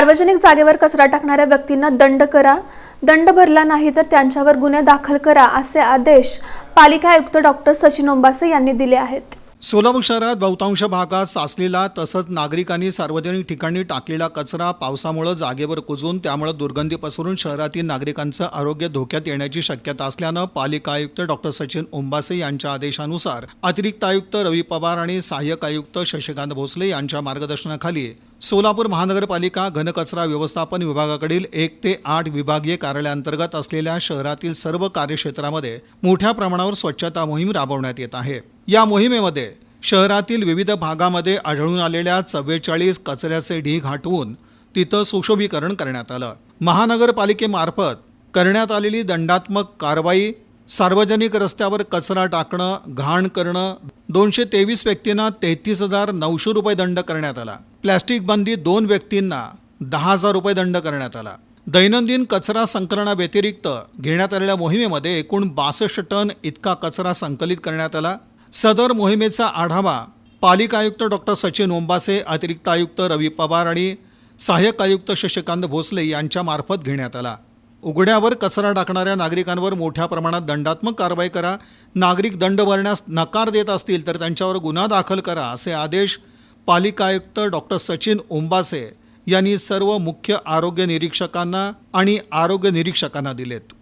सार्वजनिक जागेवर कचरा टाकणाऱ्या व्यक्तींना दंड करा दंड भरला नाही तर त्यांच्यावर गुन्हे दाखल करा असे आदेश पालिका आयुक्त डॉक्टर सचिन ओंबासे यांनी दिले आहेत. सोलापूर शहरात बहुतांश भागात साचलेला तसंच नागरिकांनी सार्वजनिक ठिकाणी टाकलेला कचरा पावसामुळे जागेवर कुजून त्यामुळे दुर्गंधी पसरून शहरातील नागरिकांचं आरोग्य धोक्यात येण्याची शक्यता असल्यानं पालिका आयुक्त डॉक्टर सचिन ओंबासे यांच्या आदेशानुसार अतिरिक्त आयुक्त रवी पवार आणि सहाय्यक आयुक्त शशिकांत भोसले यांच्या मार्गदर्शनाखाली सोलापूर महानगरपालिका घनकचरा व्यवस्थापन विभागाकडील एक ते आठ विभागीय कार्यालयांतर्गत असलेल्या शहरातील सर्व कार्यक्षेत्रामध्ये मोठ्या प्रमाणावर स्वच्छता मोहीम राबवण्यात येत आहे. या मोहिमेमध्ये शहरातील विविध भागामध्ये आढळून आलेल्या चव्वेचाळीस कचऱ्याचे ढीग हटवून तिथं सुशोभीकरण करण्यात आलं. महानगरपालिकेमार्फत करण्यात आलेली दंडात्मक कारवाई सार्वजनिक रस्त्यावर कचरा टाकणं घाण करणं दोनशे तेवीस व्यक्तींना तेहतीस हजार नऊशे रुपये दंड करण्यात आला. प्लॅस्टिक बंदी दोन व्यक्तींना दहा हजार रुपये दंड करण्यात आला. दैनंदिन कचरा संकलनाव्यतिरिक्त घेण्यात आलेल्या मोहिमेमध्ये एकूण बासष्ट टन इतका कचरा संकलित करण्यात आला. सदर मोहिमेचा आढावा पालिका आयुक्त डॉक्टर सचिन ओंबासे अतिरिक्त आयुक्त रवी पवार आणि सहाय्यक आयुक्त शशिकांत भोसले यांच्यामार्फत घेण्यात आला. उघड्यावर कचरा टाकणाऱ्या नागरिकांवर मोठ्या प्रमाणात दंडात्मक कारवाई करा. नागरिक दंड भरण्यास नकार देत असतील तर त्यांच्यावर गुन्हा दाखल करा असे आदेश पालिका आयुक्त डॉक्टर सचिन ओंबासे यांनी सर्व मुख्य आरोग्य निरीक्षकांना आणि आरोग्य निरीक्षकांना दिलेत.